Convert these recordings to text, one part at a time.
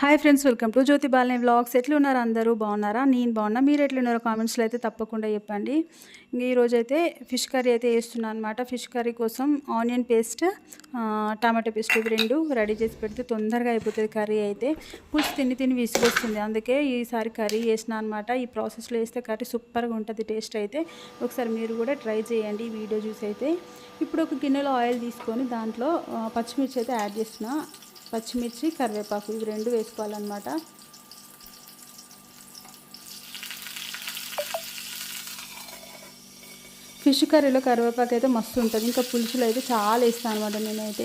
Hi friends welcome to Jyothi బాలని vlogs ఎట్లున్నారు అందరూ? బాగున్నారా? నేను బాగున్నా. మీరు ఎట్లున్నారో కామెంట్స్లో అయితే తప్పకుండా చెప్పండి. ఇంక ఈరోజు అయితే ఫిష్ కర్రీ అయితే వేస్తున్నాను అనమాట ఫిష్ కర్రీ కోసం ఆనియన్ పేస్ట్ టమాటో పేస్ట్ ఇవి రెండు రెడీ చేసి పెడితే తొందరగా అయిపోతుంది కర్రీ అయితే. పులుసు తిని తిని విసుగొస్తుంది. అందుకే ఈసారి కర్రీ వేసిన అనమాట ఈ ప్రాసెస్లో వేస్తే కర్రీ సూపర్గా ఉంటుంది టేస్ట్ అయితే. ఒకసారి మీరు కూడా ట్రై చేయండి ఈ వీడియో చూసి అయితే. ఇప్పుడు ఒక గిన్నెలో ఆయిల్ తీసుకొని దాంట్లో పచ్చిమిర్చి అయితే యాడ్ చేసిన పచ్చిమిర్చి కరివేపాకు ఇవి రెండు వేసుకోవాలన్నమాట. ఫిష్ కర్రీలో కరివేపాకు అయితే మస్తు ఉంటుంది. ఇంకా పులుసులో అయితే చాలా వేస్తాను అనమాట నేనైతే.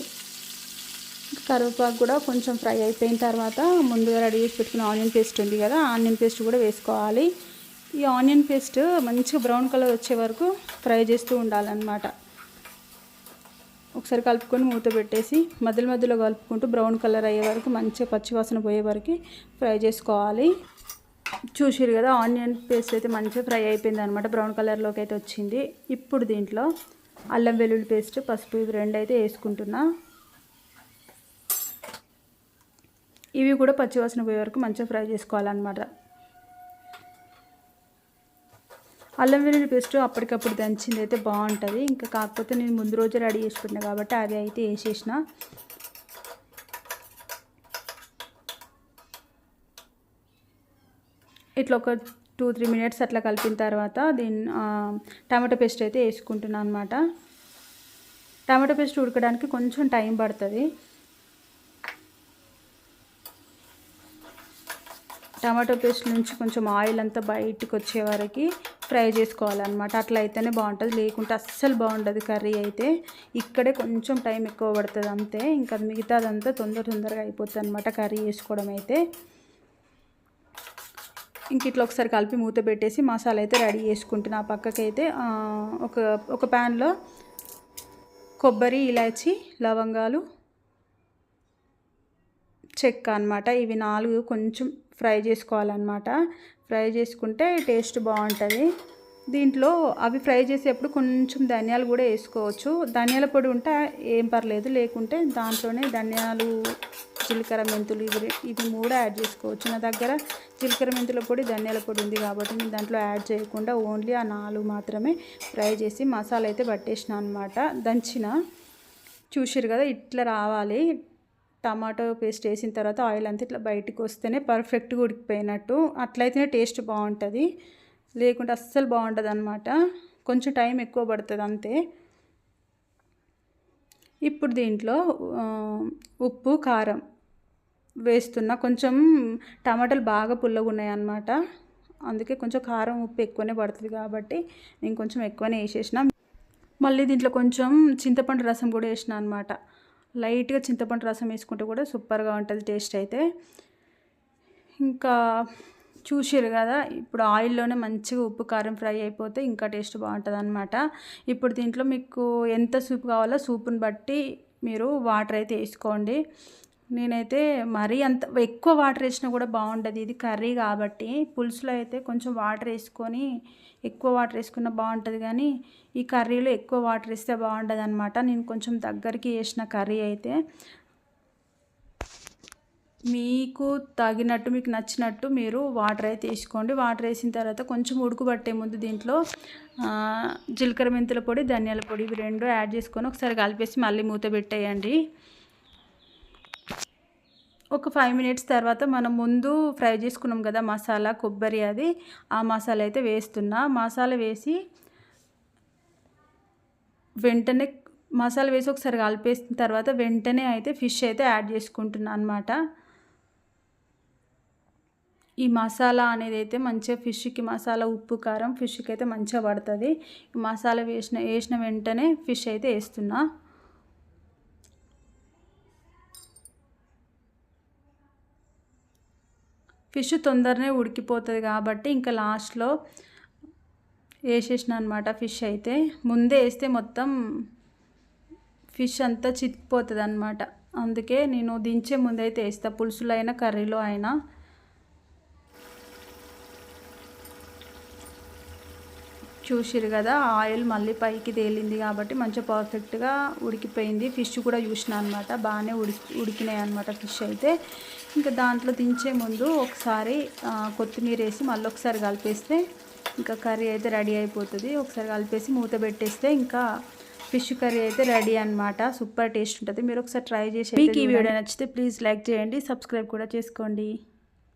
కరివేపాకు కూడా కొంచెం ఫ్రై అయిపోయిన తర్వాత ముందుగా రెడీ చేసి పెట్టుకున్న ఆనియన్ పేస్ట్ ఉంది కదా ఆనియన్ పేస్ట్ కూడా వేసుకోవాలి. ఈ ఆనియన్ పేస్ట్ మంచిగా బ్రౌన్ కలర్ వచ్చే వరకు ఫ్రై చేస్తూ ఉండాలన్నమాట. ఒకసారి కలుపుకొని మూత పెట్టేసి మధ్యలో మధ్యలో కలుపుకుంటూ బ్రౌన్ కలర్ అయ్యే వరకు మంచిగా పచ్చివాసన పోయే వరకు ఫ్రై చేసుకోవాలి. చూసిరు కదా ఆనియన్ పేస్ట్ అయితే మంచిగా ఫ్రై అయిపోయింది అనమాట బ్రౌన్ కలర్లోకి అయితే వచ్చింది. ఇప్పుడు దీంట్లో అల్లం వెల్లుల్లి పేస్ట్ పసుపు ఇవి రెండు అయితే వేసుకుంటున్నా. ఇవి కూడా పచ్చివాసన పోయే వరకు మంచిగా ఫ్రై చేసుకోవాలన్నమాట. అల్లం వెల్లుల్లి పేస్ట్ అప్పటికప్పుడు దంచింది అయితే బాగుంటుంది. ఇంకా కాకపోతే నేను ముందు రోజే రెడీ చేసుకుంటున్నాను కాబట్టి అవి అయితే వేసేసిన. ఇట్లా ఒక టూ త్రీ మినిట్స్ అట్లా కలిపిన తర్వాత దీన్ని టమాటో పేస్ట్ అయితే వేసుకుంటున్నాను అనమాట టమాటో పేస్ట్ ఉడకడానికి కొంచెం టైం పడుతుంది. టమాటో పేస్ట్ నుంచి కొంచెం ఆయిల్ అంతా బయటకు వచ్చే వరకు ఫ్రై చేసుకోవాలన్నమాట. అట్లా అయితేనే బాగుంటుంది. లేకుంటే అస్సలు బాగుండదు కర్రీ అయితే. ఇక్కడే కొంచెం టైం ఎక్కువ పడుతుంది అంతే. ఇంకా మిగతాదంతా తొందర తొందరగా అయిపోతుంది అనమాట కర్రీ చేసుకోవడం అయితే. ఇంక ఇట్లా ఒకసారి కలిపి మూత పెట్టేసి మసాలా అయితే రెడీ చేసుకుంటున్నా. ఆ పక్కకైతే ఒక ఒక ప్యాన్లో కొబ్బరి ఇలాచి లవంగాలు చెక్క అనమాట ఇవి నాలుగు కొంచెం ఫ్రై చేసుకోవాలన్నమాట. ఫ్రై చేసుకుంటే టేస్ట్ బాగుంటుంది. దీంట్లో అవి ఫ్రై చేసేప్పుడు కొంచెం ధనియాలు కూడా వేసుకోవచ్చు. ధనియాల పొడి ఉంటే ఏం పర్లేదు లేకుంటే దాంట్లోనే ధనియాలు జీలకర్ర మెంతులు ఇవి రె- ఇవి యాడ్ చేసుకోవచ్చు. నా దగ్గర జీలకర్ర మెంతుల పొడి ధనియాల పొడి ఉంది కాబట్టి నేను దాంట్లో యాడ్ చేయకుండా ఓన్లీ ఆ నాలుగు మాత్రమే ఫ్రై చేసి మసాలా అయితే పట్టేసిన అనమాట దంచిన చూసిరు కదా ఇట్లా రావాలి. టమాటో పేస్ట్ వేసిన తర్వాత ఆయిల్ అంతా ఇట్లా బయటకు వస్తేనే పర్ఫెక్ట్గా ఉడికిపోయినట్టు అట్లయితేనే టేస్ట్ బాగుంటుంది. లేకుంటే అస్సలు బాగుంటుంది అనమాట కొంచెం టైం ఎక్కువ పడుతుంది అంతే. ఇప్పుడు దీంట్లో ఉప్పు కారం వేస్తున్నా కొంచెం టమాటాలు బాగా పుల్లగా ఉన్నాయన్నమాట అందుకే కొంచెం కారం ఉప్పు ఎక్కువనే పడుతుంది కాబట్టి నేను కొంచెం ఎక్కువనే వేసేసిన. మళ్ళీ దీంట్లో కొంచెం చింతపండు రసం కూడా వేసిన అనమాట లైట్గా చింతపండు రసం వేసుకుంటే కూడా సూపర్గా ఉంటుంది టేస్ట్ అయితే. ఇంకా చూసారు కదా ఇప్పుడు ఆయిల్లోనే మంచిగా ఉప్పు కారం ఫ్రై అయిపోతే ఇంకా టేస్ట్ బాగుంటుంది అనమాట ఇప్పుడు దీంట్లో మీకు ఎంత సూప్ కావాలో సూప్ని బట్టి మీరు వాటర్ అయితే వేసుకోండి. నేనైతే మరీ అంత ఎక్కువ వాటర్ వేసినా కూడా బాగుంటుంది ఇది కర్రీ కాబట్టి పులుసులో అయితే కొంచెం వాటర్ వేసుకొని ఎక్కువ వాటర్ వేసుకున్న బాగుంటుంది కానీ ఈ కర్రీలో ఎక్కువ వాటర్ వేస్తే బాగుంటుంది అనమాట నేను కొంచెం దగ్గరికి వేసిన కర్రీ అయితే. మీకు తగినట్టు మీకు నచ్చినట్టు మీరు వాటర్ అయితే వేసుకోండి. వాటర్ వేసిన తర్వాత కొంచెం ఉడుకుబట్టే ముందు దీంట్లో జీలకర్ర మెంతుల పొడి ధనియాల పొడి ఇవి రెండు యాడ్ చేసుకొని ఒకసారి కలిపేసి మళ్ళీ మూత పెట్టేయండి. ఒక ఫైవ్ మినిట్స్ తర్వాత మనం ముందు ఫ్రై చేసుకున్నాం కదా మసాలా కొబ్బరి అది. ఆ మసాలా అయితే వేస్తున్నా. మసాలా వేసి వెంటనే మసాలా వేసి ఒకసారి కలిపేసిన తర్వాత వెంటనే అయితే ఫిష్ అయితే యాడ్ చేసుకుంటున్నా అనమాట ఈ మసాలా అనేది అయితే మంచిగా ఫిష్కి మసాలా ఉప్పు కారం ఫిష్కి అయితే మంచిగా పడుతుంది. మసాలా వేసిన వేసిన వెంటనే ఫిష్ అయితే వేస్తున్నా. ఫిష్ తొందరనే ఉడికిపోతుంది కాబట్టి ఇంకా లాస్ట్లో వేసేసిన అనమాట ఫిష్ అయితే. ముందే వేస్తే మొత్తం ఫిష్ అంతా చితికిపోతుంది అనమాట అందుకే నేను దించే ముందైతే వేస్తా. పులుసులో అయినా కర్రీలో అయినా. చూసిరు కదా ఆయిల్ మళ్ళీ పైకి తేలింది కాబట్టి మంచిగా పర్ఫెక్ట్గా ఉడికిపోయింది. ఫిష్ కూడా చూసిన అనమాట బాగానే ఉడికి ఉడికినాయి అనమాట ఫిష్ అయితే. ఇంకా దాంట్లో దించే ముందు ఒకసారి కొత్తిమీర వేసి మళ్ళీ ఒకసారి కలిపేస్తే ఇంకా కర్రీ అయితే రెడీ అయిపోతుంది. ఒకసారి కలిపేసి మూత పెట్టేస్తే ఇంకా ఫిష్ కర్రీ అయితే రెడీ అనమాట సూపర్ టేస్ట్ ఉంటుంది. మీరు ఒకసారి ట్రై చేసి మీకు ఈ వీడియో నచ్చితే ప్లీజ్ లైక్ చేయండి సబ్స్క్రైబ్ కూడా చేసుకోండి.